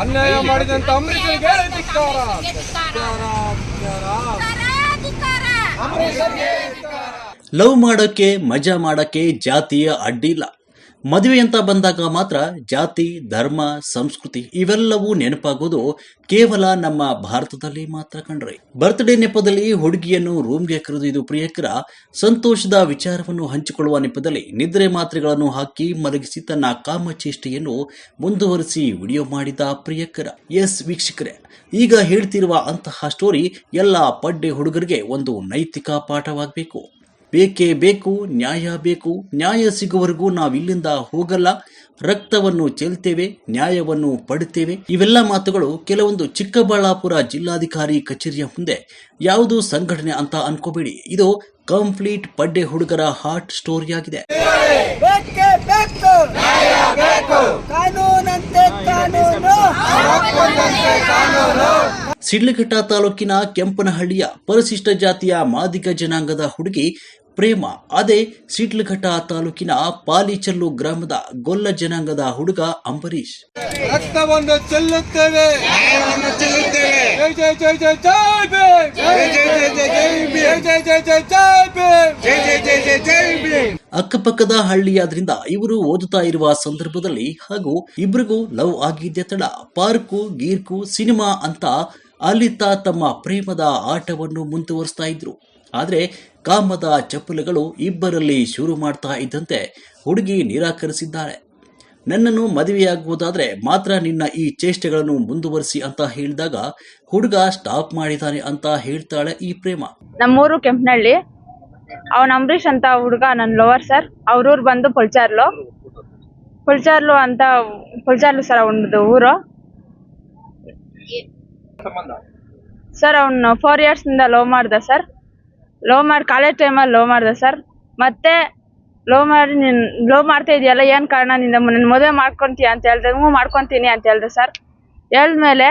ಅನ್ಯಾಯ ಮಾಡಿದಂತ ಅಂಬರೀಷನ್ಗೆ ಧಿಕ್ಕಾರ ಲವ್ ಮಾಡೋಕ್ಕೆ ಮಜಾ ಮಾಡೋಕ್ಕೆ ಜಾತಿಯ ಅಡ್ಡಿಲ್ಲ. ಮದುವೆ ಅಂತ ಬಂದಾಗ ಮಾತ್ರ ಜಾತಿ, ಧರ್ಮ, ಸಂಸ್ಕೃತಿ ಇವೆಲ್ಲವೂ ನೆನಪಾಗೋದು ಕೇವಲ ನಮ್ಮ ಭಾರತದಲ್ಲಿ ಮಾತ್ರ ಕಂಡ್ರೆ. ಬರ್ತ್ಡೇ ನೆಪದಲ್ಲಿ ಹುಡುಗಿಯನ್ನು ರೂಮ್ಗೆ ಇದು ಪ್ರಿಯಕರ ಸಂತೋಷದ ವಿಚಾರವನ್ನು ಹಂಚಿಕೊಳ್ಳುವ ನೆಪದಲ್ಲಿ ನಿದ್ರೆ ಮಾತ್ರೆಗಳನ್ನು ಹಾಕಿ ಮಲಗಿಸಿ ತನ್ನ ಕಾಮಚೇಷ್ಟೆಯನ್ನು ಮುಂದುವರಿಸಿ ವಿಡಿಯೋ ಮಾಡಿದ ಪ್ರಿಯಕರ. ಎಸ್ ವೀಕ್ಷಕರೇ, ಈಗ ಹೇಳ್ತಿರುವ ಅಂತಹ ಸ್ಟೋರಿ ಎಲ್ಲ ಪಡ್ಡೆ ಹುಡುಗರಿಗೆ ಒಂದು ನೈತಿಕ ಪಾಠವಾಗಬೇಕು. ಬೇಕೇ ಬೇಕು ನ್ಯಾಯ ಬೇಕು ನ್ಯಾಯ ಸಿಗುವವರೆಗೂ ನಾವಿಲ್ಲಿಂದ ಹೋಗಲ್ಲ. ರಕ್ತವನ್ನು ಚೆಲ್ತೇವೆ ನ್ಯಾಯವನ್ನು ಪಡುತ್ತೇವೆ ಇವೆಲ್ಲ ಮಾತುಗಳು ಕೆಲವೊಂದು ಚಿಕ್ಕಬಳ್ಳಾಪುರ ಜಿಲ್ಲಾಧಿಕಾರಿ ಕಚೇರಿಯ ಮುಂದೆ. ಯಾವುದು ಸಂಘಟನೆ ಅಂತ ಅನ್ಕೋಬೇಡಿ. ಇದು ಕಂಪ್ಲೀಟ್ ಪಡ್ಡೆ ಹುಡುಗರ ಹಾಟ್ ಸ್ಟೋರಿಯಾಗಿದೆ. ಆಗಿದೆ ಸಿಡ್ಲಘಟ್ಟ ತಾಲೂಕಿನ ಕೆಂಪನಹಳ್ಳಿಯ ಪರಿಶಿಷ್ಟ ಜಾತಿಯ ಮಾದಿಗ ಜನಾಂಗದ ಹುಡುಗಿ ಪ್ರೇಮ ಅದೇ ಸಿಡ್ಲಘಟ್ಟ ತಾಲೂಕಿನ ಪಾಲಿಚಲ್ಲು ಗ್ರಾಮದ ಗೊಲ್ಲ ಜನಾಂಗದ ಹುಡುಗ ಅಂಬರೀಶ್ ರಕ್ತವನ್ನು ಚೆಲ್ಲುತ್ತೇವೆ ಜೈ ಜೈ ಜೈ ಜೈ ಜೈ ಜೈ ಜೈ ಜೈ ಜೈ ಜೈ ಭೀಮ್ ಜೈ ಜೈ ಜೈ ಜೈ ಜೈ ಭೀಮ್ ಜೈ ಜೈ ಜೈ ಜೈ ಜೈ ಭೀಮ್ ಅಕ್ಕಪಕ್ಕದ ಹಳ್ಳಿಯಾದ್ರಿಂದ ಇವರು ಓದುತ್ತಾ ಇರುವ ಸಂದರ್ಭದಲ್ಲಿ ಹಾಗೂ ಇಬ್ರಿಗೂ ಲವ್ ಆಗಿದ್ದೆ ತಡ ಪಾರ್ಕು ಗೀರ್ಕು ಸಿನಿಮಾ ಅಂತ ಅಲ್ಲಿತ್ತ ತಮ್ಮ ಪ್ರೇಮದ ಆಟವನ್ನು ಮುಂದುವರಿಸ್ತಾ ಇದ್ರು ಆದ್ರೆ ಕಾಮದ ಚಪ್ಪಲಿಗಳು ಇಬ್ಬರಲ್ಲಿ ಶುರು ಮಾಡ್ತಾ ಇದ್ದಂತೆ ಹುಡುಗಿ ನಿರಾಕರಿಸಿದ್ದಾಳೆ. ನನ್ನನ್ನು ಮದುವೆಯಾಗುವುದಾದರೆ ಮಾತ್ರ ನಿನ್ನ ಈ ಚೇಷ್ಟೆಗಳನ್ನು ಮುಂದುವರಿಸಿ ಅಂತ ಹೇಳಿದಾಗ ಹುಡುಗ ಸ್ಟಾಪ್ ಮಾಡಿದ್ದಾನೆ ಅಂತ ಹೇಳ್ತಾಳೆ ಈ ಪ್ರೇಮ. ನಮ್ಮೂರು ಕೆಂಪನಹಳ್ಳಿ ಅವನ ಅಂಬರೀಷ್ ಅಂತ ಹುಡುಗ ನನ್ನ ಲೋವರ್ ಸರ್ ಅವ್ರೂರು ಬಂದು ಪುಲ್ಚಾರ್ಲು. ಪುಲ್ಚಾರ್ಲು ಅಂತ ಪುಲ್ಚಾರ್ಲು ಸರ್ ಅವನದು ಊರು. ಸರ್ ಅವನು ಫೋರ್ ಇಂದ ಲವ್ ಮಾಡ್ದ ಸರ್ ಲವ್ ಮಾಡಿ ಕಾಲೇಜ್ ಟೈಮಲ್ಲಿ ಲವ್ ಮಾಡಿದೆ ಸರ್ ಮತ್ತೆ ಲವ್ ಮಾಡಿ ನೀನು ಲವ್ ಮಾಡ್ತಾ ಇದೆಯಲ್ಲ, ಏನು ಕಾರಣ ನಿಂದ ನನ್ನ ಮದುವೆ ಮಾಡ್ಕೊತೀಯ ಅಂತ ಹೇಳಿದೆ, ಹ್ಞೂ ಮಾಡ್ಕೊತೀನಿ ಅಂತ ಹೇಳ್ದೆ ಸರ್ ಹೇಳಿದ್ಮೇಲೆ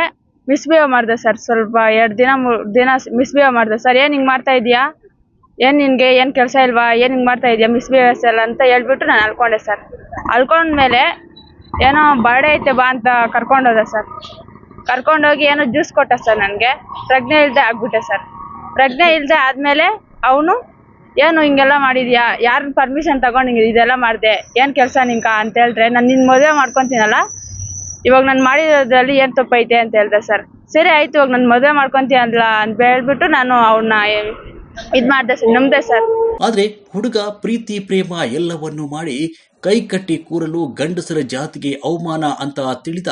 ಮಿಸ್ಬಿಹೇವ್ ಮಾಡಿದೆ ಸರ್ ಸ್ವಲ್ಪ ಎರಡು ದಿನ ಮೂರು ದಿನ ಮಿಸ್ಬಿಹೇವ್ ಮಾಡಿದೆ ಸರ್ ಏನು ಹಿಂಗೆ ಮಾಡ್ತಾ ಇದೀಯಾ? ಏನು ನಿನಗೆ, ಏನು ಕೆಲಸ ಇಲ್ವಾ? ಏನು ಹಿಂಗೆ ಮಾಡ್ತಾ ಇದೆಯಾ ಮಿಸ್ಬಿಹೇವ್ಸ್ ಎಲ್ಲ ಅಂತ ಹೇಳ್ಬಿಟ್ಟು ನಾನು ಅಳ್ಕೊಂಡೆ ಸರ್ ಅಳ್ಕೊಂಡ್ಮೇಲೆ ಏನೋ ಬರ್ಡೇ ಐತೆ ಬಾ ಅಂತ ಕರ್ಕೊಂಡೋದೆ ಸರ್ ಕರ್ಕೊಂಡೋಗಿ ಏನೋ ಜ್ಯೂಸ್ ಕೊಟ್ಟ ಸರ್ ನನಗೆ. ಪ್ರಜ್ಞೆ ಇಲ್ಲದೆ ಆಗ್ಬಿಟ್ಟೆ ಸರ್ ಪ್ರಜ್ಞೆ ಇಲ್ಲದೆ ಆದಮೇಲೆ ಅವನು, ಏನು ಹಿಂಗೆಲ್ಲ ಮಾಡಿದ್ಯಾ? ಯಾರನ್ನ ಪರ್ಮಿಷನ್ ತಗೊಂಡು ಇದೆಲ್ಲ ಮಾಡಿದೆ? ಏನು ಕೆಲಸ ನಿಂಕ? ಅಂತ ಹೇಳಿದ್ರೆ, ನಾನು ನಿನ್ನ ಮದುವೆ ಮಾಡ್ಕೊತೀನಲ್ಲ? ಇವಾಗ ನಾನು ಮಾಡಿರೋದ್ರಲ್ಲಿ ಏನು ತಪ್ಪೈತೆ? ಅಂತ ಹೇಳ್ದೆ, ಸರ್, ಸರಿ ಆಯ್ತು, ಇವಾಗ ನಾನು ಮದುವೆ ಅಂದ್ಲ ಅಂತ ಹೇಳ್ಬಿಟ್ಟು ನಾನು ಅವನ್ನ ಇದು ಮಾಡಿದೆ ಸರ್, ನಮ್ದೆ ಸರ್. ಆದ್ರೆ ಹುಡುಗ ಪ್ರೀತಿ, ಪ್ರೇಮ ಎಲ್ಲವನ್ನು ಮಾಡಿ ಕೈ ಕಟ್ಟಿ ಕೂರಲು ಗಂಡಸರ ಜಾತಿಗೆ ಅವಮಾನ ಅಂತ ತಿಳಿದ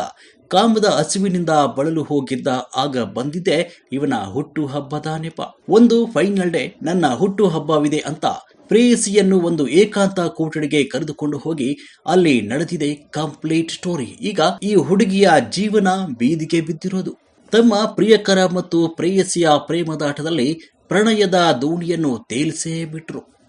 ಕಾಮದ ಹಸಿವಿನಿಂದ ಬಳಲು ಹೋಗಿದ್ದ ಆಗ ಬಂದಿದ್ದೆ ಇವನ ಹುಟ್ಟು ಹಬ್ಬದ ನೆಪ ಒಂದು ಫೈನಲ್ ಡೇ ನನ್ನ ಹುಟ್ಟು ಹಬ್ಬವಿದೆ ಅಂತ ಪ್ರೇಯಸಿಯನ್ನು ಒಂದು ಏಕಾಂತ ಕೊಠಡಿಗೆ ಕರೆದುಕೊಂಡು ಹೋಗಿ ಅಲ್ಲಿ ನಡೆದಿದೆ ಕಂಪ್ಲೀಟ್ ಸ್ಟೋರಿ ಈಗ ಈ ಹುಡುಗಿಯ ಜೀವನ ಬೀದಿಗೆ ಬಿದ್ದಿರೋದು. ತಮ್ಮ ಪ್ರಿಯಕರ ಮತ್ತು ಪ್ರೇಯಸಿಯ ಪ್ರೇಮದಾಟದಲ್ಲಿ ಪ್ರಣಯದ ದೋಣಿಯನ್ನು ತೇಲಿಸೇ ಬಿಟ್ರು.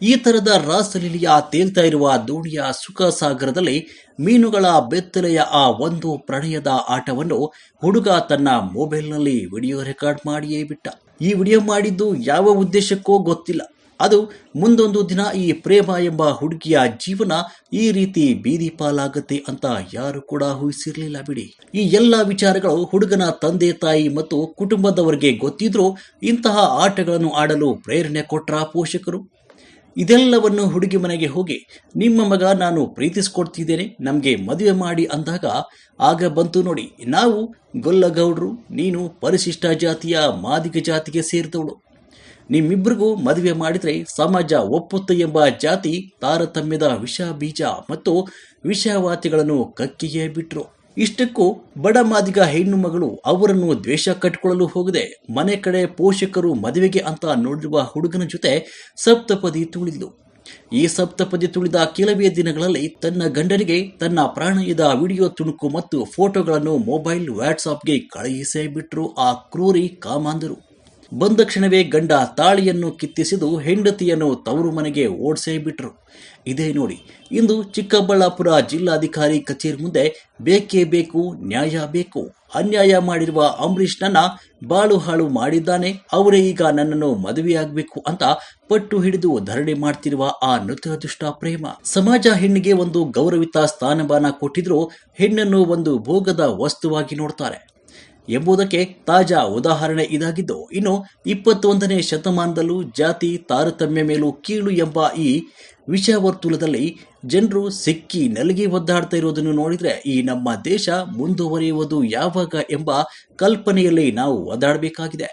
ಈ ತರದ ರಾಸಲೀಲಿಯ ತೇಲ್ತಾ ಇರುವ ದೋಣಿಯ ಸುಖ ಸಾಗರದಲ್ಲಿ ಮೀನುಗಳ ಬೆತ್ತಲೆಯ ಆ ಒಂದು ಪ್ರಣಯದ ಆಟವನ್ನು ಹುಡುಗ ತನ್ನ ಮೊಬೈಲ್ನಲ್ಲಿ ವಿಡಿಯೋ ರೆಕಾರ್ಡ್ ಮಾಡಿಯೇ ಬಿಟ್ಟ. ಈ ವಿಡಿಯೋ ಮಾಡಿದ್ದು ಯಾವ ಉದ್ದೇಶಕ್ಕೋ ಗೊತ್ತಿಲ್ಲ. ಅದು ಮುಂದೊಂದು ದಿನ ಈ ಪ್ರೇಮ ಎಂಬ ಹುಡುಗಿಯ ಜೀವನ ಈ ರೀತಿ ಬೀದಿ ಪಾಲಾಗತ್ತೆ ಅಂತ ಯಾರು ಕೂಡ ಊಹಿಸಿರ್ಲಿಲ್ಲ ಬಿಡಿ. ಈ ಎಲ್ಲ ವಿಚಾರಗಳು ಹುಡುಗನ ತಂದೆ, ತಾಯಿ ಮತ್ತು ಕುಟುಂಬದವರಿಗೆ ಗೊತ್ತಿದ್ರೂ ಇಂತಹ ಆಟಗಳನ್ನು ಆಡಲು ಪ್ರೇರಣೆ ಕೊಟ್ರ ಪೋಷಕರು? ಇದೆಲ್ಲವನ್ನು ಹುಡುಗಿ ಮನೆಗೆ ಹೋಗಿ, ನಿಮ್ಮ ಮಗ ನಾನು ಪ್ರೀತಿಸ್ಕೊಡ್ತಿದ್ದೇನೆ, ನಮಗೆ ಮದುವೆ ಮಾಡಿ ಅಂದಾಗ, ಆಗ ಬಂತು ನೋಡಿ, ನಾವು ಗೊಲ್ಲಗೌಡ್ರು, ನೀನು ಪರಿಶಿಷ್ಟ ಜಾತಿಯ ಮಾದಿಗ ಜಾತಿಗೆ ಸೇರಿದವಳು. ನಿಮ್ಮಿಬ್ಬರಿಗೂ ಮದುವೆ ಮಾಡಿದರೆ ಸಮಾಜ ಒಪ್ಪುತ್ತೆ ಎಂಬ ಜಾತಿ ತಾರತಮ್ಯದ ವಿಷ ಬೀಜ ಮತ್ತು ವಿಷವಾತಿಗಳನ್ನು ಕಕ್ಕಿಗೆ ಬಿಟ್ರು. ಇಷ್ಟಕ್ಕೂ ಬಡ ಮಾದಿಗ ಹೆಣ್ಣು ಮಗಳು ಅವರನ್ನು ದ್ವೇಷ ಕಟ್ಟಿಕೊಳ್ಳಲು ಹೋಗದೆ ಮನೆ ಕಡೆ ಪೋಷಕರು ಮದುವೆಗೆ ಅಂತ ನೋಡಿರುವ ಹುಡುಗನ ಜೊತೆ ಸಪ್ತಪದಿ ತುಳಿದು ಈ ಸಪ್ತಪದಿ ತುಳಿದ ಕೆಲವೇ ದಿನಗಳಲ್ಲಿ ತನ್ನ ಗಂಡನಿಗೆ ತನ್ನ ಪ್ರಾಣಯದ ವಿಡಿಯೋ ತುಣುಕು ಮತ್ತು ಫೋಟೋಗಳನ್ನು ಮೊಬೈಲ್ ವಾಟ್ಸಾಪ್ಗೆ ಕಳುಹಿಸೇ ಬಿಟ್ಟರು ಆ ಕ್ರೂರಿ ಕಾಮಾಂಧರು. ಬಂದ ಕ್ಷಣವೇ ಗಂಡ ತಾಳಿಯನ್ನು ಕಿತ್ತಿಸಿದು ಹೆಂಡತಿಯನ್ನು ತವರು ಮನೆಗೆ ಓಡಿಸೇ ಬಿಟ್ರು. ಇದೇ ನೋಡಿ, ಇಂದು ಚಿಕ್ಕಬಳ್ಳಾಪುರ ಜಿಲ್ಲಾಧಿಕಾರಿ ಕಚೇರಿ ಮುಂದೆ ಬೇಕೇ ಬೇಕು, ನ್ಯಾಯ ಬೇಕು. ಅನ್ಯಾಯ ಮಾಡಿರುವ ಅಂಬರೀಷ್ನನ್ನ ಬಾಳು ಹಾಳು ಮಾಡಿದ್ದಾನೆ, ಅವರೇ ಈಗ ನನ್ನನ್ನು ಮದುವೆಯಾಗಬೇಕು ಅಂತ ಪಟ್ಟು ಹಿಡಿದು ಧರಣಿ ಮಾಡ್ತಿರುವ ಆ ನೃತ್ಯದುಷ್ಟ ಪ್ರೇಮ. ಸಮಾಜ ಹೆಣ್ಣಿಗೆ ಒಂದು ಗೌರವಿತ ಸ್ಥಾನಮಾನ ಕೊಟ್ಟಿದ್ರು ಹೆಣ್ಣನ್ನು ಒಂದು ಭೋಗದ ವಸ್ತುವಾಗಿ ನೋಡ್ತಾರೆ. ಎಂಬುದಕ್ಕೆ ತಾಜಾ ಉದಾಹರಣೆ ಇದಾಗಿದ್ದು, ಇನ್ನು ಇಪ್ಪತ್ತೊಂದನೇ ಶತಮಾನದಲ್ಲೂ ಜಾತಿ ತಾರತಮ್ಯ ಮೇಲೂ ಕೀಳು ಎಂಬ ಈ ವಿಷಯವರ್ತುಲದಲ್ಲಿ ಜನರು ಸಿಕ್ಕಿ ನಲಗಿ ಒದ್ದಾಡ್ತಾ ಇರೋದನ್ನು ನೋಡಿದರೆ ಈ ನಮ್ಮ ದೇಶ ಮುಂದುವರಿಯುವುದು ಯಾವಾಗ ಎಂಬ ಕಲ್ಪನೆಯಲ್ಲಿ ನಾವು ಒದ್ದಾಡಬೇಕಾಗಿದೆ.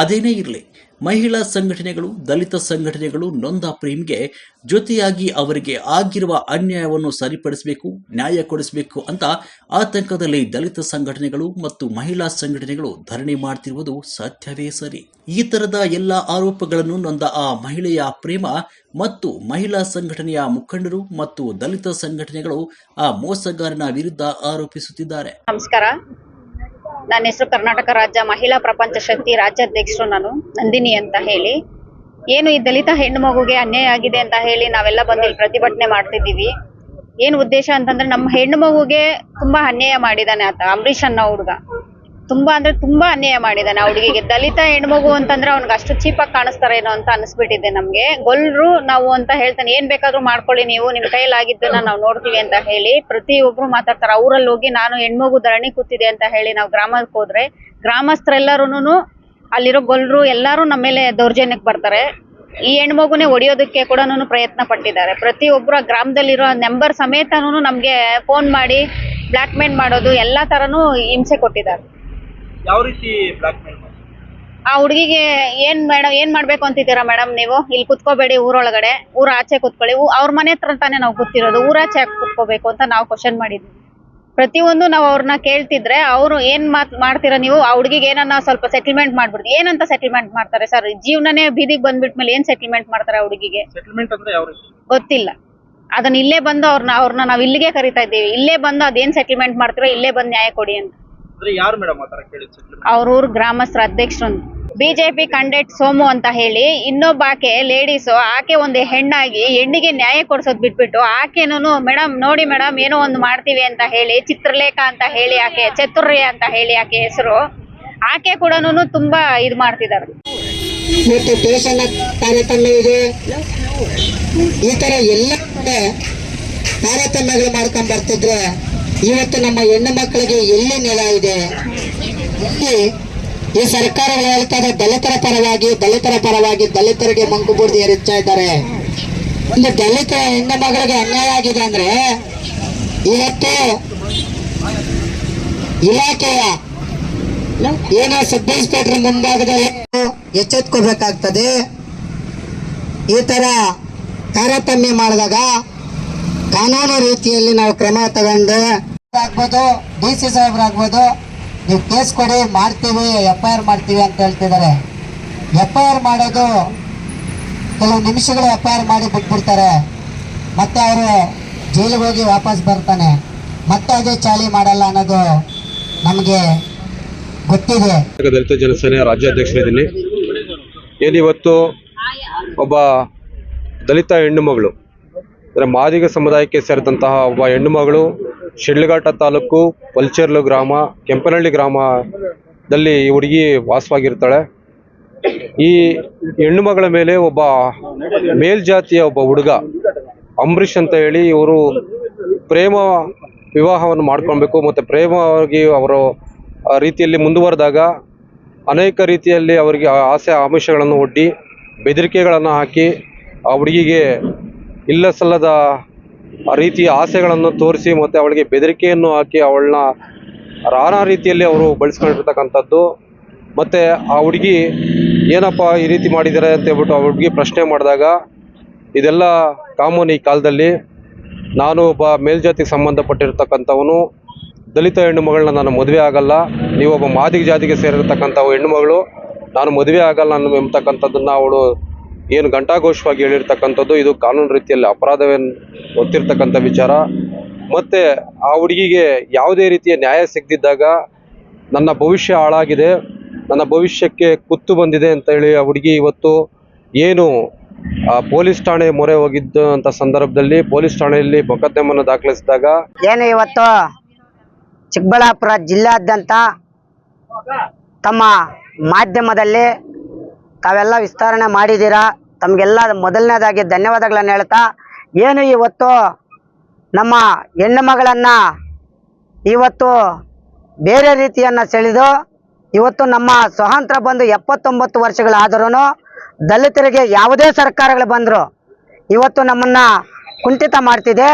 ಅದೇನೇ ಇರಲಿ, ಮಹಿಳಾ ಸಂಘಟನೆಗಳು, ದಲಿತ ಸಂಘಟನೆಗಳು ನೊಂದ ಪ್ರೇಮ್ಗೆ ಜೊತೆಯಾಗಿ ಅವರಿಗೆ ಆಗಿರುವ ಅನ್ಯಾಯವನ್ನು ಸರಿಪಡಿಸಬೇಕು, ನ್ಯಾಯ ಕೊಡಿಸಬೇಕು ಅಂತ ಆತಂಕದಲ್ಲಿ ದಲಿತ ಸಂಘಟನೆಗಳು ಮತ್ತು ಮಹಿಳಾ ಸಂಘಟನೆಗಳು ಧರಣಿ ಮಾಡ್ತಿರುವುದು ಸತ್ಯವೇ ಸರಿ. ಈ ತರದ ಎಲ್ಲ ಆರೋಪಗಳನ್ನು ನೊಂದ ಆ ಮಹಿಳೆಯ ಪ್ರೇಮ ಮತ್ತು ಮಹಿಳಾ ಸಂಘಟನೆಯ ಮುಖಂಡರು ಮತ್ತು ದಲಿತ ಸಂಘಟನೆಗಳು ಆ ಮೋಸಗಾರನ ವಿರುದ್ಧ ಆರೋಪಿಸುತ್ತಿದ್ದಾರೆ. ನಮಸ್ಕಾರ. ನನ್ನ ಹೆಸರು ಕರ್ನಾಟಕ ರಾಜ್ಯ ಮಹಿಳಾ ಪ್ರಪಂಚ ಶಕ್ತಿ ರಾಜ್ಯಾಧ್ಯಕ್ಷರು ನಾನು ನಂದಿನಿ ಅಂತ ಹೇಳಿ. ಏನು ಈ ದಲಿತ ಹೆಣ್ಣು ಮಗುಗೆ ಅನ್ಯಾಯ ಆಗಿದೆ ಅಂತ ಹೇಳಿ ನಾವೆಲ್ಲ ಬಂದು ಇಲ್ಲಿ ಪ್ರತಿಭಟನೆ ಮಾಡ್ತಿದ್ದೀವಿ. ಏನು ಉದ್ದೇಶ ಅಂತಂದ್ರೆ ನಮ್ಮ ಹೆಣ್ಣು ಮಗುಗೆ ತುಂಬಾ ಅನ್ಯಾಯ ಮಾಡಿದಾನೆ ಆತ, ಅಂಬರೀಷ್ ಅನ್ನೋ ಹುಡುಗ. ತುಂಬಾ ಅಂದ್ರೆ ತುಂಬಾ ಅನ್ಯಾಯ ಮಾಡಿದ್ದಾನೆ ಆ ಹುಡುಗಿಗೆ. ದಲಿತ ಹೆಣ್ಮಗು ಅಂತಂದ್ರೆ ಅವ್ನಿಗೆ ಅಷ್ಟು ಚೀಪಾಗಿ ಕಾಣಿಸ್ತಾರೇನೋ ಅಂತ ಅನಿಸ್ಬಿಟ್ಟಿದೆ ನಮ್ಗೆ. ಗೊಲ್ರು ನಾವು ಅಂತ ಹೇಳ್ತಾನೆ, ಏನ್ ಬೇಕಾದ್ರೂ ಮಾಡ್ಕೊಳ್ಳಿ ನೀವು, ನಿಮ್ ಕೈಲಾಗಿದ್ದನ್ನ ನಾವು ನೋಡ್ತೀವಿ ಅಂತ ಹೇಳಿ ಪ್ರತಿಯೊಬ್ರು ಮಾತಾಡ್ತಾರೆ. ಊರಲ್ಲಿ ಹೋಗಿ ನಾನು ಹೆಣ್ಮಗು ಧರಣಿ ಕೂತಿದೆ ಅಂತ ಹೇಳಿ ನಾವು ಗ್ರಾಮಕ್ಕೆ ಹೋದ್ರೆ ಗ್ರಾಮಸ್ಥರೆಲ್ಲರೂನು ಅಲ್ಲಿರೋ ಗೊಲ್ರು ಎಲ್ಲರೂ ನಮ್ಮ ಮೇಲೆ ದೌರ್ಜನ್ಯಕ್ಕೆ ಬರ್ತಾರೆ. ಈ ಹೆಣ್ಮಗುನೇ ಹೊಡಿಯೋದಕ್ಕೆ ಕೂಡ ಪ್ರಯತ್ನ ಪಟ್ಟಿದ್ದಾರೆ. ಪ್ರತಿಯೊಬ್ಬರ ಗ್ರಾಮದಲ್ಲಿರೋ ನಂಬರ್ ಸಮೇತನೂ ನಮಗೆ ಫೋನ್ ಮಾಡಿ ಬ್ಲಾಕ್ ಮೇಲ್ ಮಾಡೋದು, ಎಲ್ಲಾ ತರನು ಹಿಂಸೆ ಕೊಟ್ಟಿದ್ದಾರೆ. ಯಾವ ರೀತಿ ಬ್ಲಾಕ್ ಮೇಲ್ ಆ ಹುಡುಗಿಗೆ ಏನ್ ಮೇಡಮ್ ಏನ್ ಮಾಡ್ಬೇಕು ಅಂತಿದ್ದೀರಾ ಮೇಡಮ್ ನೀವು? ಇಲ್ಲಿ ಕುತ್ಕೋಬೇಡಿ ಊರೊಳಗಡೆ. ಊರ ಆಚೆ ಕುತ್ಕೊಳ್ಳಿ. ಊ- ಅವ್ರ ಮನೆ ಹತ್ರ ತಾನೇ ನಾವು ಕೂತಿರೋದು. ಊರಾಚೆ ಯಾಕೆ ಕುತ್ಕೋಬೇಕು ಅಂತ ನಾವು ಕ್ವಶನ್ ಮಾಡಿದ್ವಿ. ಪ್ರತಿಯೊಂದು ನಾವು ಅವ್ರನ್ನ ಕೇಳ್ತಿದ್ರೆ ಅವರು ಏನ್ ಮಾತ್ ಮಾಡ್ತೀರಾ ನೀವು? ಆ ಹುಡುಗಿಗೆ ಏನನ್ನ ಸ್ವಲ್ಪ ಸೆಟಲ್ಮೆಂಟ್ ಮಾಡ್ಬಿಡ್ತೀವಿ ಏನಂತ ಸೆಟಲ್ಮೆಂಟ್ ಮಾಡ್ತಾರೆ ಸರ್? ಜೀವನನೇ ಬೀದಿಗೆ ಬಂದ್ಬಿಟ್ಮೇಲೆ ಏನ್ ಸೆಟಲ್ಮೆಂಟ್ ಮಾಡ್ತಾರೆ ಆ ಹುಡುಗಿಗೆ? ಸೆಟಲ್ಮೆಂಟ್ ಅಂದ್ರೆ ಯಾವ ರೀತಿ? ಗೊತ್ತಿಲ್ಲ. ಅದನ್ನ ಇಲ್ಲೇ ಬಂದು ಅವ್ರನ್ನ ಅವ್ರನ್ನ ನಾವು ಇಲ್ಲಿಗೆ ಕರಿತಾ ಇದ್ದೀವಿ. ಇಲ್ಲೇ ಬಂದು ಅದೇನ್ ಸೆಟಲ್ಮೆಂಟ್ ಮಾಡ್ತೀರೋ ಇಲ್ಲೇ ಬಂದು ನ್ಯಾಯ ಕೊಡಿ ಅಂತ. ಅಂದ್ರೆ ಯಾರು ಮೇಡಮ್ ಆತರ ಕೇಳಿದ್ ಸೆಟಲ್ಮೆಂಟ್ ಅವ್ರ ಊರ್ ಗ್ರಾಮಸ್ಥರ ಅಧ್ಯಕ್ಷರು ಬಿಜೆಪಿ ಕಂಡೆಟ್ ಸೋಮು ಅಂತ ಹೇಳಿ ಇನ್ನೊಬ್ಬ ಆಕೆ ಲೇಡೀಸು ಆಕೆ ಒಂದು ಹೆಣ್ಣಾಗಿ ಹೆಣ್ಣಿಗೆ ನ್ಯಾಯ ಕೊಡ್ಸೋದ್ ಬಿಟ್ಬಿಟ್ಟು ಆಕೆನೂ ಮೇಡಮ್ ನೋಡಿ ಮೇಡಮ್ ಏನೋ ಒಂದು ಮಾಡ್ತೀವಿ ಅಂತ ಹೇಳಿ ಚಿತ್ರಲೇಖ ಅಂತ ಹೇಳಿ ಆಕೆ ಚತುರ್ರೆ ಅಂತ ಹೇಳಿ ಆಕೆ ಹೆಸರು ಆಕೆ ಕೂಡ ತುಂಬಾ ಇದು ಮಾಡ್ತಿದ್ದಾರೆ ಮತ್ತು ದೇಶನ ತಾರತಮ್ಯ ಇದೆ. ಈ ತರ ಎಲ್ಲ ಕಡೆ ತಾರತಮ್ಯಗಳು ಮಾಡ್ಕೊಂಡ್ ಬರ್ತಿದ್ರೆ ಇವತ್ತು ನಮ್ಮ ಹೆಣ್ಣು ಮಕ್ಕಳಿಗೆ ಎಲ್ಲಿ ನೆಲ ಇದೆ? ಈ ಸರ್ಕಾರಗಳು ಹೇಳ್ತಾರೆ ದಲಿತರ ಪರವಾಗಿ ದಲಿತರ ಪರವಾಗಿ ದಲಿತರಿಗೆ ಮಂಕುಬೂರ್ದಿ ಬೂರ್ದಿ ಏರಿಸ್ತಾ ಇದ್ದಾರೆ. ಒಂದು ದಲಿತ ಹೆಣ್ಣು ಮಗಳಿಗೆ ಅನ್ಯಾಯ ಆಗಿದೆ ಅಂದ್ರೆ ಇವತ್ತು ಇಲಾಖೆಯ ಏನೋ ಸಬ್ ಇನ್ಸ್ಪೆಕ್ಟರ್ ಮುಂಭಾಗದಲ್ಲಿ ಎಚ್ಚೆತ್ಕೋಬೇಕಾಗ್ತದೆ. ಈ ತರ ತಾರತಮ್ಯ ಮಾಡಿದಾಗ ಕಾನೂನು ರೀತಿಯಲ್ಲಿ ನಾವು ಕ್ರಮ ತಗೊಂಡು ಆಗ್ಬೋದು, ಡಿ ಸಿ ಸಾಹೇಬ್ರಾಗ್ಬೋದು ನೀವು ಕೇಸ್ ಕೊಡಿ, ಮಾಡ್ತೀವಿ ಎಫ್ ಐ ಆರ್ ಮಾಡ್ತೀವಿ ಅಂತ ಹೇಳ್ತಿದ್ದಾರೆ. ಎಫ್ ಐ ಆರ್ ಮಾಡೋದು ಕೆಲವು ನಿಮಿಷಗಳು ಎಫ್ ಐ ಆರ್ ಮಾಡಿ ಬಿಟ್ಬಿಡ್ತಾರೆ. ಮತ್ತೆ ಅವರು ಜೈಲಿಗೆ ಹೋಗಿ ವಾಪಸ್ ಬರ್ತಾನೆ. ಮತ್ತೆ ಅದೇ ಚಾಲಿ ಮಾಡಲ್ಲ ಅನ್ನೋದು ನಮಗೆ ಗೊತ್ತಿದೆ. ದಲಿತ ಜನಸೇನೆಯ ರಾಜ್ಯಾಧ್ಯಕ್ಷರಿದ್ದೀನಿ ಏನಿವತ್ತು? ಒಬ್ಬ ದಲಿತ ಹೆಣ್ಣು ಮಗಳು. ಅಂದರೆ ಮಾದಿಗ ಸಮುದಾಯಕ್ಕೆ ಸೇರಿದಂತಹ ಒಬ್ಬ ಹೆಣ್ಣು ಮಗಳು ಶಿಡ್ಲಘಟ್ಟ ತಾಲೂಕು ಪಲ್ಚೇರ್ಲು ಗ್ರಾಮ, ಕೆಂಪನಹಳ್ಳಿ ಗ್ರಾಮದಲ್ಲಿ ಈ ಹುಡುಗಿ ವಾಸವಾಗಿರ್ತಾಳೆ. ಈ ಹೆಣ್ಣು ಮಗಳ ಮೇಲೆ ಒಬ್ಬ ಮೇಲ್ಜಾತಿಯ ಒಬ್ಬ ಹುಡುಗ ಅಂಬರೀಷ್ ಅಂತ ಹೇಳಿ ಇವರು ಪ್ರೇಮ ವಿವಾಹವನ್ನು ಮಾಡ್ಕೊಳ್ಬೇಕು ಮತ್ತು ಪ್ರೇಮವಾಗಿ ಅವರು ರೀತಿಯಲ್ಲಿ ಮುಂದುವರೆದಾಗ ಅನೇಕ ರೀತಿಯಲ್ಲಿ ಅವರಿಗೆ ಆಸೆ ಆಮಿಷಗಳನ್ನು ಒಡ್ಡಿ ಬೆದರಿಕೆಗಳನ್ನು ಹಾಕಿ ಆ ಹುಡುಗಿಗೆ ಇಲ್ಲ ಸಲ್ಲದ ರೀತಿಯ ಆಸೆಗಳನ್ನು ತೋರಿಸಿ ಮತ್ತು ಅವಳಿಗೆ ಬೆದರಿಕೆಯನ್ನು ಹಾಕಿ ಅವಳನ್ನ ನಾನಾ ರೀತಿಯಲ್ಲಿ ಅವರು ಬಳಸ್ಕೊಂಡಿರ್ತಕ್ಕಂಥದ್ದು. ಮತ್ತು ಆ ಹುಡುಗಿ ಏನಪ್ಪ ಈ ರೀತಿ ಮಾಡಿದ್ದಾರೆ ಅಂತ ಹೇಳ್ಬಿಟ್ಟು ಆ ಹುಡುಗಿ ಪ್ರಶ್ನೆ ಮಾಡಿದಾಗ, ಇದೆಲ್ಲ ಕಾಮನ್ ಈ ಕಾಲದಲ್ಲಿ. ನಾನು ಒಬ್ಬ ಮೇಲ್ಜಾತಿಗೆ ಸಂಬಂಧಪಟ್ಟಿರ್ತಕ್ಕಂಥವನು. ದಲಿತ ಹೆಣ್ಣು ಮಗಳನ್ನ ನಾನು ಮದುವೆ ಆಗಲ್ಲ. ನೀವೊಬ್ಬ ಮಾದಿಗ ಜಾತಿಗೆ ಸೇರಿರ್ತಕ್ಕಂಥ ಹೆಣ್ಣು ಮಗಳು. ನಾನು ಮದುವೆ ಆಗಲ್ಲ ಅನ್ನೋ ಎಂಬತಕ್ಕಂಥದ್ದನ್ನು ಅವಳು ಏನು ಘಂಟಾಘೋಷವಾಗಿ ಹೇಳಿರ್ತಕ್ಕಂಥದ್ದು, ಇದು ಕಾನೂನು ರೀತಿಯಲ್ಲಿ ಅಪರಾಧವೇನು ಗೊತ್ತಿರ್ತಕ್ಕಂಥ ವಿಚಾರ. ಮತ್ತು ಆ ಹುಡುಗಿಗೆ ಯಾವುದೇ ರೀತಿಯ ನ್ಯಾಯ ಸಿಗದಿದ್ದಾಗ ನನ್ನ ಭವಿಷ್ಯ ಹಾಳಾಗಿದೆ, ನನ್ನ ಭವಿಷ್ಯಕ್ಕೆ ಕುತ್ತು ಬಂದಿದೆ ಅಂತ ಹೇಳಿ ಆ ಹುಡುಗಿ ಇವತ್ತು ಏನು, ಆ ಪೊಲೀಸ್ ಠಾಣೆ ಮೊರೆ ಹೋಗಿದ್ದ ಅಂತ ಸಂದರ್ಭದಲ್ಲಿ ಪೊಲೀಸ್ ಠಾಣೆಯಲ್ಲಿ ಮೊಕದ್ದಮನ್ನು ದಾಖಲಿಸಿದಾಗ ಏನು ಇವತ್ತು? ಚಿಕ್ಕಬಳ್ಳಾಪುರ ಜಿಲ್ಲಾದ್ಯಂತ ತಮ್ಮ ಮಾಧ್ಯಮದಲ್ಲಿ ತಾವೆಲ್ಲ ವಿಸ್ತರಣೆ ಮಾಡಿದ್ದೀರಾ? ತಮಗೆಲ್ಲ ಮೊದಲನೇದಾಗಿ ಧನ್ಯವಾದಗಳನ್ನು ಹೇಳ್ತಾ, ಏನು ಇವತ್ತು ನಮ್ಮ ಹೆಣ್ಣು ಮಗಳನ್ನು ಇವತ್ತು ಬೇರೆ ರೀತಿಯನ್ನು ಸೆಳೆದು, ಇವತ್ತು ನಮ್ಮ ಸ್ವಾತಂತ್ರ್ಯ ಬಂದು ಎಪ್ಪತ್ತೊಂಬತ್ತು ವರ್ಷಗಳಾದರೂ ದಲಿತರಿಗೆ ಯಾವುದೇ ಸರ್ಕಾರಗಳು ಬಂದರು ಇವತ್ತು ನಮ್ಮನ್ನು ಕುಂಠಿತ ಮಾಡ್ತಿದೆ.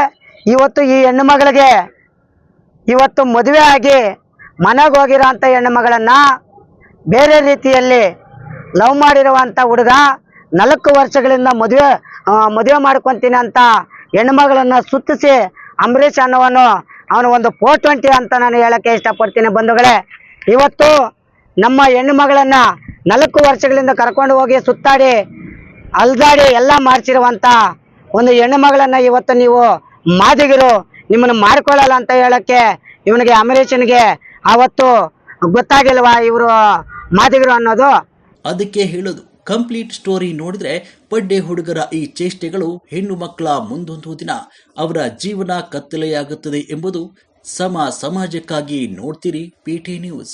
ಇವತ್ತು ಈ ಹೆಣ್ಣು ಮಗಳಿಗೆ ಇವತ್ತು ಮದುವೆ ಆಗಿ ಮನೆಗೆ ಹೋಗಿರೋ ಅಂಥ ಹೆಣ್ಣು ಮಗಳನ್ನು ಬೇರೆ ರೀತಿಯಲ್ಲಿ ಲವ್ ಮಾಡಿರುವಂಥ ಹುಡುಗ ನಾಲ್ಕು ವರ್ಷಗಳಿಂದ ಮದುವೆ ಮದುವೆ ಮಾಡ್ಕೊತೀನಿ ಅಂತ ಹೆಣ್ಮಗಳನ್ನು ಸುತ್ತಿಸಿ ಅಂಬರೀಷ್ ಅನ್ನೋವನು ಅವನು ಒಂದು ಫೋರ್ ಟ್ವೆಂಟಿ ಅಂತ ನಾನು ಹೇಳಕ್ಕೆ ಇಷ್ಟಪಡ್ತೀನಿ ಬಂಧುಗಳೇ. ಇವತ್ತು ನಮ್ಮ ಹೆಣ್ಣು ಮಗಳನ್ನು ನಾಲ್ಕು ವರ್ಷಗಳಿಂದ ಕರ್ಕೊಂಡು ಹೋಗಿ ಸುತ್ತಾಡಿ, ಅಲ್ದಾಡಿ ಎಲ್ಲ ಮಾಡ್ಸಿರುವಂಥ ಒಂದು ಹೆಣ್ಣು ಮಗಳನ್ನು ಇವತ್ತು ನೀವು ಮಾದಿಗಿರು, ನಿಮ್ಮನ್ನು ಮಾಡ್ಕೊಳ್ಳಲ್ಲ ಅಂತ ಹೇಳಕ್ಕೆ ಇವನಿಗೆ ಅಮರೀಷನಿಗೆ ಆವತ್ತು ಗೊತ್ತಾಗಿಲ್ವಾ ಇವರು ಮಾದಿಗರು ಅನ್ನೋದು? ಅದಕ್ಕೆ ಹೇಳೋದು. ಕಂಪ್ಲೀಟ್ ಸ್ಟೋರಿ ನೋಡಿದ್ರೆ ಪಡ್ಡೆ ಹುಡುಗರ ಈ ಚೇಷ್ಟೆಗಳು ಹೆಣ್ಣು ಮಕ್ಕಳ ಮುಂದೊಂದು ದಿನ ಅವರ ಜೀವನ ಕತ್ತಲೆಯಾಗುತ್ತದೆ ಎಂಬುದು ಸಮ ಸಮಾಜಕ್ಕಾಗಿ ನೋಡ್ತೀರಿ ಪಿಟಿ ನ್ಯೂಸ್